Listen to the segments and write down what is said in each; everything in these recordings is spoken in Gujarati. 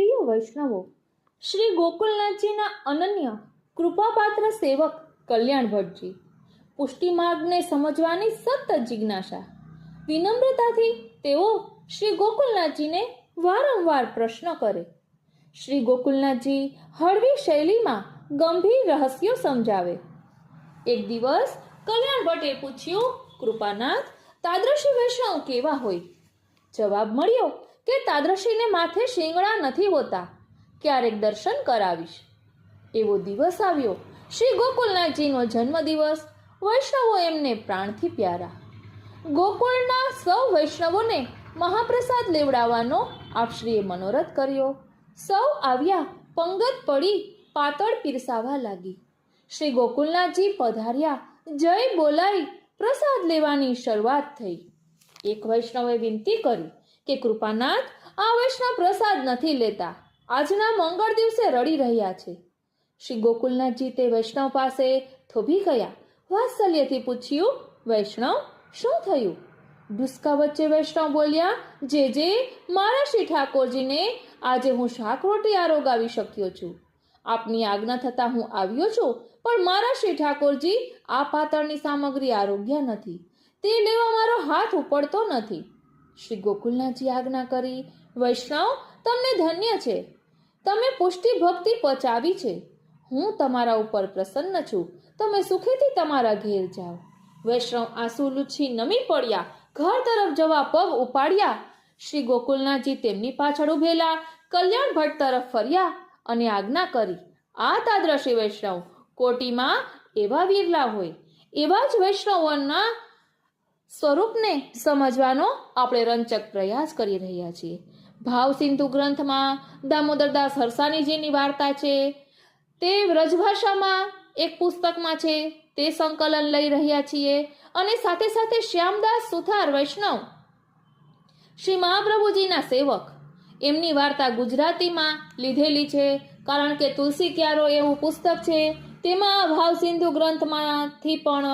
પ્રિય વૈષ્ણવો, શ્રી ગોકુલનાથજીના અનન્ય કૃપાપાત્ર સેવક કલ્યાણ ભટ્ટજી, પુષ્ટિ માર્ગને સમજવાની સતત જિજ્ઞાસા. વિનમ્રતાથી તેઓ શ્રી ગોકુલનાથજીને વારંવાર પ્રશ્ન કરે. શ્રી ગોકુલનાથજી હળવી શૈલીમાં ગંભીર રહસ્યો સમજાવે. એક દિવસ કલ્યાણ ભટ્ટે પૂછ્યું, કૃપાનાથ તાદ્રશી વૈષ્ણવ કેવા હોય? જવાબ મળ્યો કે તાદ્રશીને માથે શિંગડા નથી હોતા. ક્યારેક દર્શન કરાવીશ. એવો દિવસ આવ્યો. શ્રી ગોકુલનાથજીનો જન્મદિવસ. વૈષ્ણવો એમને પ્રાણથી પ્યારા. ગોકુળના સૌ વૈષ્ણવોને મહાપ્રસાદ લેવડાવવાનો આપશ્રીએ મનોરથ કર્યો. સૌ આવ્યા, પંગત પડી, પાતળ પીરસાવા લાગી. શ્રી ગોકુલનાથજી પધાર્યા. જય બોલાઈ, પ્રસાદ લેવાની શરૂઆત થઈ. એક વૈષ્ણવે વિનંતી કરી. કે કૃપાનાથ આ વૈષ્ણવ પ્રસાદ નથી લેતા. આજના મંગળ દિવસે રડી રહ્યા છે. શ્રી ગોકુલનાથજી તે વૈષ્ણવ પાસે થોભી ગયા. વાત્સલ્યથી પૂછ્યું, વૈષ્ણવ, શું થયું? ડુસકા વચ્ચે વૈષ્ણવ બોલ્યા, જે જે, મારા શ્રી ઠાકોરજીને આજે હું શાક રોટી આરોગાવી શક્યો છું. આપની આજ્ઞા થતાં હું આવ્યો છું, પણ મારા શ્રી ઠાકોરજી આ પાતળની સામગ્રી આરોગ્ય નથી. તે લેવા મારો હાથ ઉપડતો નથી. શ્રી ગોકુલનાથજી આજ્ઞા કરી, વૈષ્ણવ, તમને ધન્ય છે. તમે પુષ્ટિ ભક્તિ પચાવી છે. હું તમારા ઉપર પ્રસન્ન છું. તમે સુખેથી તમારા ઘેર જાઓ. વૈષ્ણવ આંસુ લૂછી નમી પડ્યા. ઘર તરફ જવા પગ ઉપાડ્યા. શ્રી ગોકુલનાથજી તેમની પાછળ ઉભેલા. કલ્યાણ ભટ્ટ તરફ ફર્યા અને આજ્ઞા કરી, આ તાદ્રશી વૈષ્ણવ, કોટીમાં એવા વિરલા હોય. એવા જ વૈષ્ણવોના સ્વરૂપને સમજવાનો આપણે રંચક પ્રયાસ કરી રહ્યા છીએ. ભાવ સિંધુ ગ્રંથમાં દામોદરદાસ હરસાનીજીની વાર્તા છે. તે વ્રજભાષામાં એક પુસ્તકમાં છે. તે સંકલન લઈ રહ્યા છીએ અને સાથે સાથે શ્યામદાસ સુથાર વૈષ્ણવ, શ્રી મહાપ્રભુજીના સેવક, એમની વાર્તા ગુજરાતીમાં લીધેલી છે. કારણ કે તુલસી ક્યારો એવું પુસ્તક છે. તેમાં ભાવ સિંધુ ગ્રંથમાંથી પણ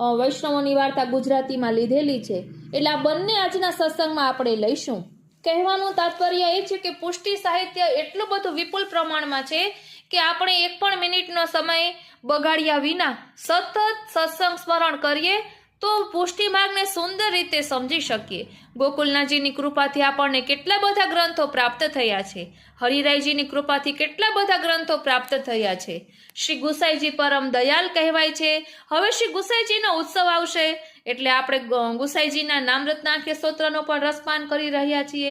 વૈષ્ણવોની વાર્તા ગુજરાતીમાં લીધેલી છે. એટલે આ બંને આજના સત્સંગમાં આપણે લઈશું. કહેવાનું તાત્પર્ય એ છે કે પુષ્ટિ સાહિત્ય એટલું બધું વિપુલ પ્રમાણમાં છે કે આપણે એક પણ મિનિટનો સમય બગાડ્યા વિના સતત સત્સંગ સ્મરણ કરીએ તો પુષ્ટિ માર્ગને સુંદર રીતે સમજી શકીએ. ગોકુલનાથજીની કૃપાથી આપણને કેટલા બધા ગ્રંથો પ્રાપ્ત થયા છે. હરિરાયજીની કૃપાથી કેટલા બધા ગ્રંથો પ્રાપ્ત થયા છે. શ્રી ગુસાઈજી પરમ દયાલ કહેવાય છે. હવે શ્રી ગુસાઈજીનો ઉત્સવ આવશે. એટલે આપણે ગુસાઈજીના નામરત્નાખ્ય સ્તોત્રનો પણ રસપાન કરી રહ્યા છીએ.